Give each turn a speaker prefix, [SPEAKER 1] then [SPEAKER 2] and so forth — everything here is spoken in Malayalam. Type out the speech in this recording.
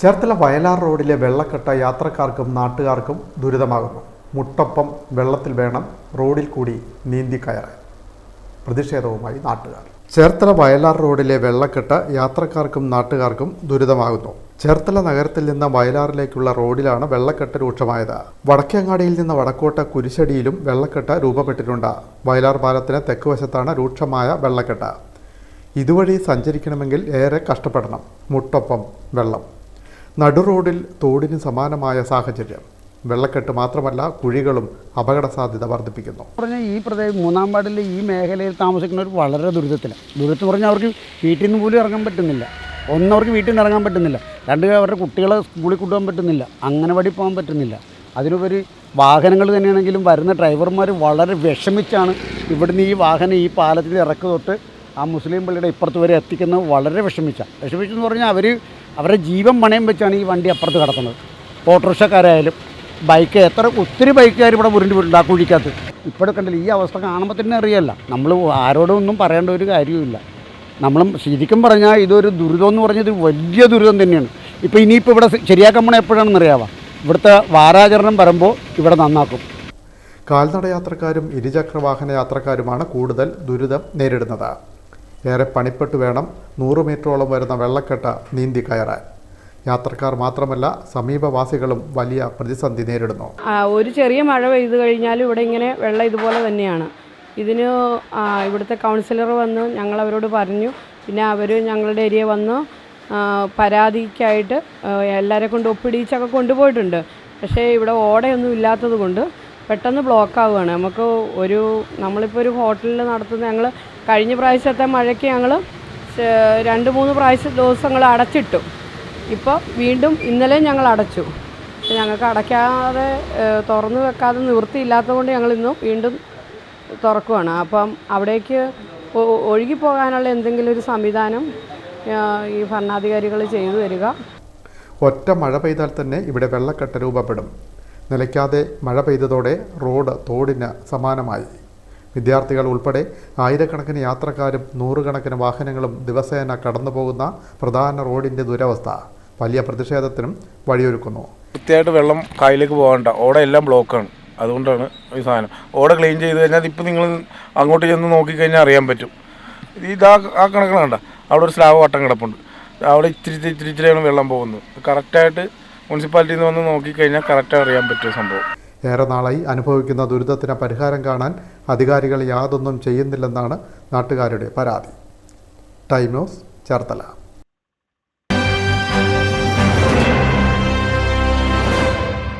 [SPEAKER 1] ചേർത്തല വയലാർ റോഡിലെ വെള്ളക്കെട്ട യാത്രക്കാർക്കും നാട്ടുകാർക്കും ദുരിതമാകുന്നു. മുട്ടൊപ്പം വെള്ളത്തിൽ വേണം റോഡിൽ കൂടി നീന്തി കയറാൻ. പ്രതിഷേധവുമായി നാട്ടുകാർ. ചേർത്തല വയലാർ റോഡിലെ വെള്ളക്കെട്ട് യാത്രക്കാർക്കും നാട്ടുകാർക്കും ദുരിതമാകുന്നു. ചേർത്തല നഗരത്തിൽ നിന്ന് വയലാറിലേക്കുള്ള റോഡിലാണ് വെള്ളക്കെട്ട് രൂക്ഷമായത്. വടക്കേങ്ങാടിയിൽ നിന്ന് വടക്കോട്ട കുരിശടിയിലും വെള്ളക്കെട്ട് രൂപപ്പെട്ടിട്ടുണ്ട്. വയലാർ പാലത്തിന് തെക്കുവശത്താണ് രൂക്ഷമായ വെള്ളക്കെട്ട്. ഇതുവഴി സഞ്ചരിക്കണമെങ്കിൽ ഏറെ കഷ്ടപ്പെടണം. മുട്ടൊപ്പം വെള്ളം. നടു റോഡിൽ തോടിന് സമാനമായ സാഹചര്യം. വെള്ളക്കെട്ട് മാത്രമല്ല കുഴികളും അപകട സാധ്യത വർദ്ധിപ്പിക്കുന്നു
[SPEAKER 2] പറഞ്ഞാൽ ഈ പ്രദേശം മൂന്നാം പാടിൽ ഈ മേഖലയിൽ താമസിക്കുന്നവർ വളരെ ദുരിതത്തിലാണ് ദുരിതം പറഞ്ഞാൽ അവർക്ക് വീട്ടിൽ നിന്ന് പോലും ഇറങ്ങാൻ പറ്റുന്നില്ല. ഒന്നവർക്ക് വീട്ടിൽ നിന്ന് ഇറങ്ങാൻ പറ്റുന്നില്ല. രണ്ട് അവരുടെ കുട്ടികളെ സ്കൂളിൽ കൊണ്ടുപോകാൻ പറ്റുന്നില്ല. അംഗനവാടി പോകാൻ പറ്റുന്നില്ല. അതിനുപരി വാഹനങ്ങൾ തന്നെയാണെങ്കിലും വരുന്ന ഡ്രൈവർമാർ വളരെ വിഷമിച്ചാണ് ഇവിടുന്ന് ഈ വാഹനം ഈ പാലത്തിൽ ഇറക്കു തൊട്ട് ആ മുസ്ലിം പള്ളിയുടെ ഇപ്പുറത്ത് വരെ എത്തിക്കുന്നത് വളരെ വിഷമിച്ചാണ് വിഷമിച്ചെന്ന് പറഞ്ഞാൽ അവർ അവരുടെ ജീവൻ പണയം വെച്ചാണ് ഈ വണ്ടി അപ്പുറത്ത് കിടക്കുന്നത്. ഓട്ടോറിക്ഷക്കാരായാലും ബൈക്ക് എത്ര ഒത്തിരി ബൈക്കുകാർ ഇവിടെ ഉരുണ്ടി ആ കുഴിക്കകത്ത് ഇപ്പോഴും കണ്ടില്ല ഈ അവസ്ഥ കാണുമ്പോൾ തന്നെ അറിയാമല്ല നമ്മൾ ആരോടും ഒന്നും പറയേണ്ട ഒരു കാര്യവുമില്ല. നമ്മൾ ശരിക്കും പറഞ്ഞാൽ ഇതൊരു ദുരിതം എന്ന് പറഞ്ഞത് വലിയ ദുരിതം തന്നെയാണ്. ഇപ്പോൾ ഇനിയിപ്പോൾ ഇവിടെ ശരിയാക്കാൻ പോണ എപ്പോഴാണെന്ന് അറിയാവാ ഇവിടുത്തെ വാരാചരണം വരുമ്പോൾ ഇവിടെ നന്നാക്കും.
[SPEAKER 1] കാൽനട യാത്രക്കാരും ഇരുചക്ര വാഹന യാത്രക്കാരുമാണ് കൂടുതൽ ദുരിതം നേരിടുന്നത്. ഏറെ പണിപ്പെട്ട് വേണം നൂറ് മീറ്ററോളം വരുന്ന വെള്ളക്കെട്ട് നീന്തി കയറാൻ. യാത്രക്കാർ മാത്രമല്ല സമീപവാസികളും വലിയ പ്രതിസന്ധി നേരിടുന്നു.
[SPEAKER 3] ഒരു ചെറിയ മഴ പെയ്തു കഴിഞ്ഞാൽ ഇവിടെ ഇങ്ങനെ വെള്ളം ഇതുപോലെ തന്നെയാണ്. ഇതിന് ഇവിടുത്തെ കൗൺസിലർ വന്ന് ഞങ്ങൾ അവരോട് പറഞ്ഞു. പിന്നെ അവർ ഞങ്ങളുടെ ഏരിയ വന്ന് പരാതിക്കായിട്ട് എല്ലാവരെ കൊണ്ട് ഒപ്പിടിച്ചൊക്കെ കൊണ്ടുപോയിട്ടുണ്ട്. പക്ഷേ ഇവിടെ ഓടയൊന്നും ഇല്ലാത്തത് കൊണ്ട് പെട്ടെന്ന് ബ്ലോക്ക് ആവുകയാണ്. നമുക്ക് ഒരു നമ്മളിപ്പോൾ ഒരു ഹോട്ടലിൽ നടത്തുന്ന ഞങ്ങൾ കഴിഞ്ഞ പ്രാവശ്യത്തെ മഴയ്ക്ക് ഞങ്ങൾ രണ്ട് മൂന്ന് പ്രാവശ്യം ദിവസങ്ങൾ അടച്ചിട്ടു. ഇപ്പോൾ വീണ്ടും ഇന്നലെ ഞങ്ങൾ അടച്ചു. ഞങ്ങൾക്ക് അടയ്ക്കാതെ തുറന്ന് വെക്കാതെ നിവൃത്തിയില്ലാത്തത് കൊണ്ട് ഞങ്ങൾ ഇന്നും വീണ്ടും തുറക്കുവാണ്. അപ്പം അവിടേക്ക് ഒ- ഒഴുകിപ്പോകാനുള്ള എന്തെങ്കിലും ഒരു സംവിധാനം ഈ ഭരണാധികാരികൾ ചെയ്തു തരിക.
[SPEAKER 1] ഒറ്റ മഴ പെയ്താൽ തന്നെ ഇവിടെ വെള്ളക്കെട്ട് രൂപപ്പെടും. നിലയ്ക്കാതെ മഴ പെയ്തതോടെ റോഡ് തോടിന് സമാനമായി. വിദ്യാർത്ഥികൾ ഉൾപ്പെടെ ആയിരക്കണക്കിന് യാത്രക്കാരും നൂറുകണക്കിന് വാഹനങ്ങളും ദിവസേന കടന്നുപോകുന്ന പ്രധാന റോഡിന്റെ ദുരവസ്ഥ വലിയ പ്രതിഷേധത്തിനും വഴിയൊരുക്കുന്നു.
[SPEAKER 4] കൃത്യമായിട്ട് വെള്ളം കായലിലേക്ക് പോകണ്ട. ഓട എല്ലാം ബ്ലോക്കാണ് അതുകൊണ്ടാണ് ഈ സാധനം. ഓടെ ക്ലീൻ ചെയ്ത് കഴിഞ്ഞാൽ ഇപ്പം നിങ്ങൾ അങ്ങോട്ട് ചെന്ന് നോക്കിക്കഴിഞ്ഞാൽ അറിയാൻ പറ്റും. ഇതാ ആ ആ കണക്കിന് അവിടെ ഒരു സ്ലാബ് വട്ടം കിടപ്പുണ്ട്. അവിടെ ഇത്തിരി ഇത്തിരി ഇത്തിരിയാണ് വെള്ളം പോകുന്നത്. കറക്റ്റായിട്ട് മുനിസിപ്പാലിറ്റിയിൽ നിന്ന് വന്ന് നോക്കിക്കഴിഞ്ഞാൽ കറക്റ്റായി അറിയാൻ പറ്റിയ സംഭവം.
[SPEAKER 1] ഏറെ നാളായി അനുഭവിക്കുന്ന ദുരിതത്തിന് പരിഹാരം കാണാൻ അധികാരികൾ യാതൊന്നും ചെയ്യുന്നില്ലെന്നാണ് നാട്ടുകാരുടെ പരാതി. Time news Cherthala.